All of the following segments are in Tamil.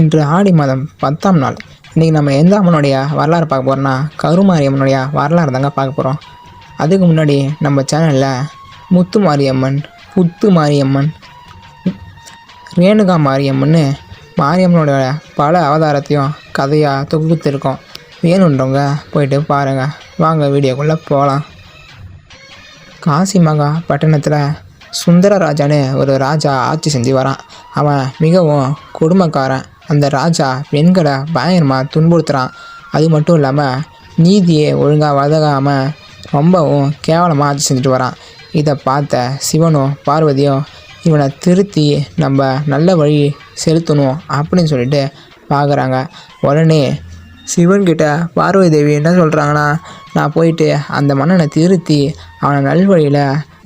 இன்று ஆடி மாதம் பத்தாம் நாள். இன்றைக்கி நம்ம எந்த அம்மனுடைய வரலாறு பார்க்க போகிறோம்னா கருமாரி அம்மனுடைய வரலாறு தாங்க பார்க்க போகிறோம் அதுக்கு முன்னாடி நம்ம சேனலில் முத்து மாரியம்மன் புத்து மாரியம்மன் ரேணுகா மாரியம்மன்னு மாரியம்மனோட பல அவதாரத்தையும் கதையாக தொகுத்துருக்கோம். வேணுன்றவங்க போயிட்டு பாருங்கள் வாங்க வீடியோக்குள்ளே போகலாம் காசி மகா பட்டணத்தில் சுந்தரராஜான்னு ஒரு ராஜா ஆட்சி செஞ்சு வரான். அவன் மிகவும் கொடுமைக்காரன். அந்த ராஜா பெண்களை பயங்கரமாக துன்புறுத்துகிறான் அது மட்டும் இல்லாமல் நீதியை ஒழுங்காக வதகாமல் ரொம்பவும் கேவலமாக ஆட்சி செஞ்சுட்டு வரான். இதை பார்த்த சிவனும் பார்வதியும் இவனை திருத்தி நம்ம நல்ல வழி செலுத்தணும் அப்படின்னு சொல்லிட்டு பார்க்குறாங்க உடனே சிவன்கிட்ட பார்வதி தேவி என்ன சொல்கிறாங்கன்னா நான் போயிட்டு அந்த மன்னனை திருத்தி அவனை நல்வழியில்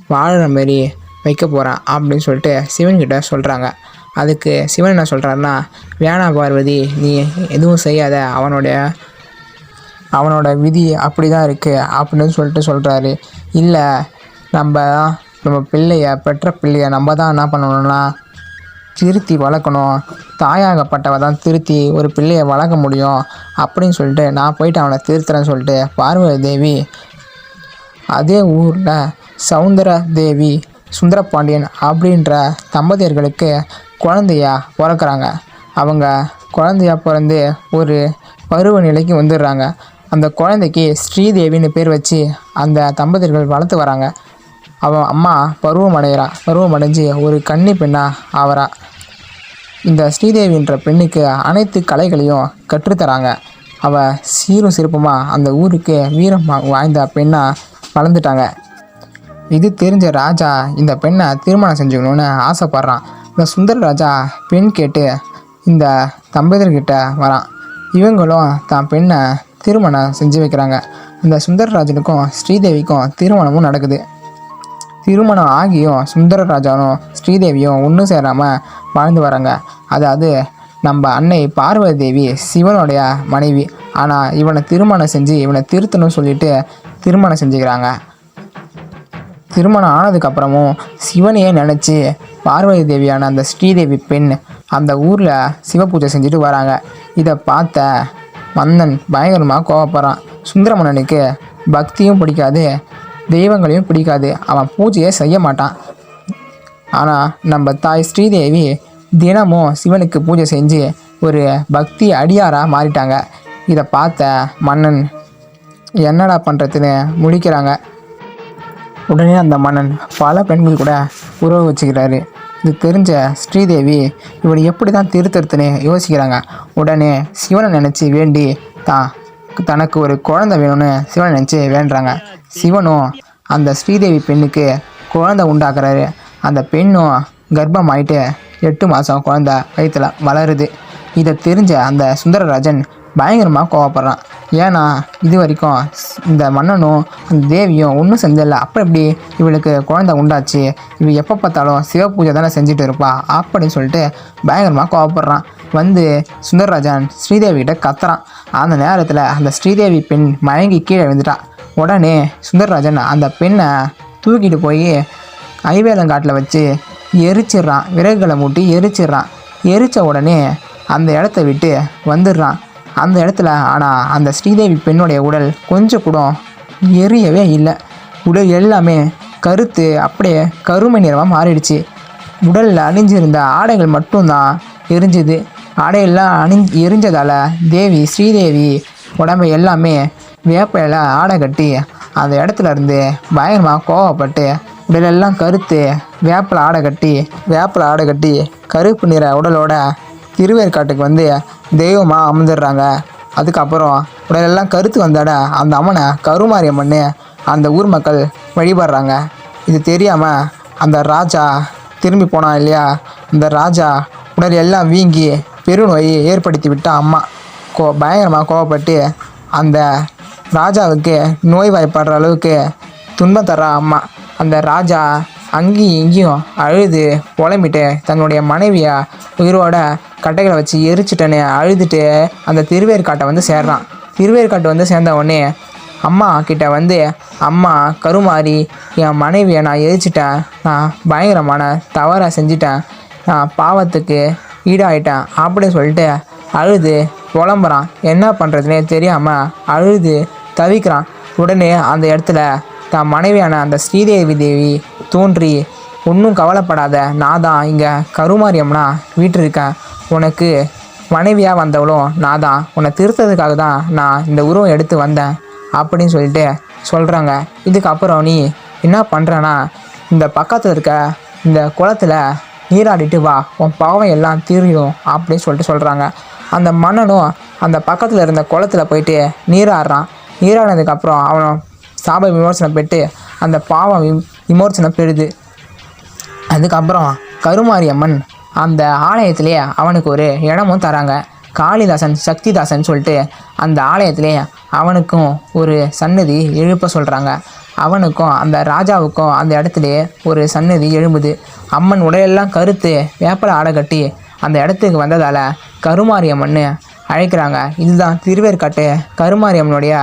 வாழற மாரி வைக்க போகிறான் அப்படின்னு சொல்லிட்டு சிவன்கிட்ட சொல்கிறாங்க அதுக்கு சிவன் என்ன சொல்கிறாருன்னா வேணா பார்வதி நீ எதுவும் செய்யாத. அவனுடைய அவனோட விதி அப்படி தான் இருக்குது அப்படின்னு சொல்லிட்டு சொல்கிறாரு இல்லை நம்ம நம்ம பிள்ளைய பெற்ற பிள்ளைய நம்ம தான் என்ன பண்ணணும்னா திருத்தி வளர்க்கணும். தாயாகப்பட்டவ தான் திருத்தி ஒரு பிள்ளையை வளர்க்க முடியும் அப்படின்னு சொல்லிட்டு நான் போயிட்டு அவனை திருத்துறேன்னு சொல்லிட்டு பார்வதி தேவி அதே ஊரில் சவுந்தர தேவி சுந்தரபாண்டியன் அப்படின்ற தம்பதியர்களுக்கு குழந்தையா பிறக்கிறாங்க. அவங்க குழந்தையா பிறந்து ஒரு பருவ நிலைக்கு வந்துடுறாங்க. அந்த குழந்தைக்கு ஸ்ரீதேவின்னு பேர் வச்சு அந்த தம்பதியர்கள் வளர்த்து வராங்க. அவன் அம்மா பருவம் அடைகிறா பருவம் அடைஞ்சு ஒரு கன்னி பெண்ணாக ஆவரா இந்த ஸ்ரீதேவின்ற பெண்ணுக்கு அனைத்து கலைகளையும் கற்றுத்தராங்க. அவள் சீரும் சிறப்புமாக அந்த ஊருக்கு வீரம் வாய்ந்த பெண்ணாக வளர்ந்துட்டாங்க. இது தெரிஞ்ச ராஜா இந்த பெண்ணை திருமணம் செஞ்சுக்கணும்னு ஆசைப்பட்றான். இந்த சுந்தர ராஜா பெண் கேட்டு இந்த தம்பதியர்கிட்ட வரான். இவங்களும் தான் பெண்ணை திருமணம் செஞ்சு வைக்கிறாங்க. இந்த சுந்தரராஜனுக்கும் ஸ்ரீதேவிக்கும் திருமணமும் நடக்குது. திருமணம் ஆகியும் சுந்தரராஜனும் ஸ்ரீதேவியும் ஒன்று சேராமல் வாழ்ந்து வராங்க. அதாவது நம்ம அன்னை பார்வதி தேவி சிவனுடைய மனைவி. ஆனால் இவனை திருமணம் செஞ்சு இவனை திருத்தணும்னு சொல்லிட்டு திருமணம் செஞ்சுக்கிறாங்க. திருமணம் ஆனதுக்கப்புறமும் சிவனையே நினச்சி பார்வதி தேவியான அந்த ஸ்ரீதேவி பெண் அந்த ஊரில் சிவ பூஜை செஞ்சுட்டு வராங்க. இதை பார்த்த மன்னன் பயங்கரமாக கோவப்படுறான். சுந்தரமன்னனுக்கு பக்தியும் பிடிக்காது தெய்வங்களையும் பிடிக்காது. அவன் பூஜையே செய்ய மாட்டான். ஆனால் நம்ம தாய் ஸ்ரீதேவி தினமும் சிவனுக்கு பூஜை செஞ்சு ஒரு பக்தி அடியாராக மாறிட்டாங்க. இதை பார்த்த மன்னன் என்னடா பண்ணுறதுன்னு முடிக்கிறாங்க உடனே அந்த மன்னன் பல பெண்கள் கூட உறவு வச்சுக்கிறாரு. இது தெரிஞ்ச ஸ்ரீதேவி இவனை எப்படி தான் திருத்தருத்துன்னு யோசிக்கிறாங்க. உடனே சிவனை நினச்சி வேண்டி தான் தனக்கு ஒரு குழந்தை வேணும்னு சிவனை நினச்சி வேண்டுறாங்க. சிவனும் அந்த ஸ்ரீதேவி பெண்ணுக்கு குழந்தை உண்டாக்குறாரு. அந்த பெண்ணும் கர்ப்பம் ஆயிட்டு எட்டு மாதம் குழந்தை வயிற்றில் வளருது. இதை தெரிஞ்ச அந்த சுந்தரராஜன் பயங்கரமாக கோவப்படுறான். ஏன்னா இது வரைக்கும் இந்த மன்னனும் அந்த தேவியும் ஒன்றும் செஞ்சதில்லை. அப்போ எப்படி இவளுக்கு குழந்தை உண்டாச்சு? இவ எப்போ பார்த்தாலும் சிவ பூஜை தானே செஞ்சுட்டு இருப்பா? அப்படின்னு சொல்லிட்டு பயங்கரமாக கோவப்படுறான். வந்து சுந்தரராஜன் ஸ்ரீதேவிகிட்ட கத்துறான். அந்த நேரத்தில் அந்த ஸ்ரீதேவி பெண் மயங்கி கீழே விழுந்துட்டான் உடனே சுந்தரராஜன் அந்த பெண்ணை தூக்கிட்டு போய் ஐவேலங்காட்டில் வச்சு எரிச்சிடுறான். விறகுகளை மூட்டி எரிச்சிடுறான். எரித்த உடனே அந்த இடத்த விட்டு வந்துடுறான். அந்த இடத்துல ஆனால் அந்த ஸ்ரீதேவி பெண்ணுடைய உடல் கொஞ்சம் கூட எரியவே இல்லை. உடல் எல்லாமே கருத்து அப்படியே கருமை நிறமாக மாறிடுச்சு. உடலில் அணிஞ்சிருந்த ஆடைகள் மட்டும்தான் எரிஞ்சுது. ஆடையெல்லாம் அணிஞ்சு எரிஞ்சதால் தேவி ஸ்ரீதேவி உடம்பை எல்லாமே வேப்பையில் ஆடை கட்டி அந்த இடத்துல இருந்து பயங்கரமாக கோவப்பட்டு உடலெல்லாம் கருத்து வேப்பில் ஆடை கட்டி வேப்பில் ஆடை கட்டி கருப்பு நிற உடலோட திருவேற்காட்டுக்கு வந்து தெய்வமாக அமர்ந்துடுறாங்க. அதுக்கப்புறம் உடலெல்லாம் கருத்து வந்தாட அந்த அம்மனை கருமாரி அம்மன்னு அந்த ஊர் மக்கள் வழிபடுறாங்க. இது தெரியாமல் அந்த ராஜா திரும்பி போனான் இல்லையா? அந்த ராஜா உடல் எல்லாம் வீங்கி பெருநோயை ஏற்படுத்தி விட்டா அம்மா. கோ பயங்கரமாக கோவப்பட்டு அந்த ராஜாவுக்கு நோய் வாய்ப்படுற அளவுக்கு துன்பம் தர்ற அம்மா. அந்த ராஜா அங்கேயும் இங்கேயும் அழுது புலம்பிட்டு தன்னுடைய மனைவியை உயிரோட கட்டைகளை வச்சு எரிச்சிட்டேன்னு அழுதுட்டு அந்த திருவேற்காட்டை வந்து சேர்றான். திருவேற்காட்டு வந்து சேர்ந்த உடனே அம்மா கிட்ட வந்து அம்மா கருமாறி என் மனைவியை நான் எரிச்சிட்டேன். நான் பயங்கரமான தவறாக செஞ்சிட்டேன். நான் பாவத்துக்கு ஈடாயிட்டேன். அப்படின்னு சொல்லிட்டு அழுது புலம்புறான். என்ன பண்ணுறதுனே தெரியாமல் அழுது தவிக்கிறான். உடனே அந்த இடத்துல தான் மனைவியான அந்த ஸ்ரீதேவி தேவி தோன்றி ஒன்றும் கவலைப்படாத நான் தான் இங்கே கருமாரியம்னா வீட்டிருக்கேன். உனக்கு மனைவியாக வந்தவளும் நான் தான் உன்னை திருத்ததுக்காக தான் நான் இந்த உருவம் எடுத்து வந்தேன் அப்படின்னு சொல்லிட்டு சொல்கிறாங்க இதுக்கப்புறம் நீ என்ன பண்ணுறனா இந்த பக்கத்தில் இருக்க இந்த குளத்துல நீராடிட்டு வா உன் பாவம் எல்லாம் தீரிடும் அப்படின்னு சொல்லிட்டு சொல்கிறாங்க அந்த மன்னனும் அந்த பக்கத்தில் இருந்த குளத்துல போயிட்டு நீராடுறான். நீராடினதுக்கப்புறம் அவனும் சாப விமோசனம் பெற்று அந்த பாவம் விம் விமோசனம் பெறுது. அதுக்கப்புறம் கருமாரியம்மன் அந்த ஆலயத்திலே அவனுக்கு ஒரு இடமும் தராங்க. காளிதாசன் சக்திதாசன் சொல்லிட்டு அந்த ஆலயத்திலே அவனுக்கும் ஒரு சன்னதி எழுப்ப சொல்கிறாங்க அவனுக்கும் அந்த ராஜாவுக்கும் அந்த இடத்துலையே ஒரு சன்னதி எழும்புது. அம்மன் உடையெல்லாம் கருத்து வேப்பலை ஆடை கட்டி அந்த இடத்துக்கு வந்ததால் கருமாரியம்மன்னு அழைக்கிறாங்க. இதுதான் திருவேற்காட்டு கருமாரியம்மனுடைய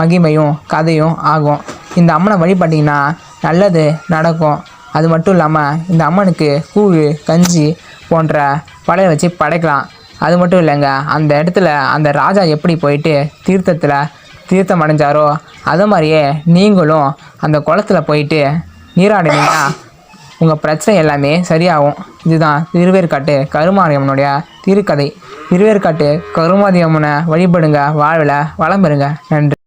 மகிமையும் கதையும் ஆகும். இந்த அம்மனை வழிபட்டிங்கன்னா நல்லது நடக்கும். அது மட்டும் இல்லாமல் இந்த அம்மனுக்கு கூழ் கஞ்சி போன்ற பழைய வச்சு படைக்கலாம். அது மட்டும் இல்லைங்க அந்த இடத்துல அந்த ராஜா எப்படி போயிட்டு தீர்த்தத்தில் தீர்த்தம் அடைஞ்சாரோ அது மாதிரியே நீங்களும் அந்த குளத்துல போயிட்டு நீராடினீங்கன்னா உங்கள் பிரச்சனை எல்லாமே சரியாகும். இதுதான் திருவேற்காட்டு கருமாரியம்மனுடைய திருக்கதை. திருவேற்காட்டு கருமாரியம்மனை வழிபடுங்க வாழ்வில் வளம் பெறுங்க. நன்றி.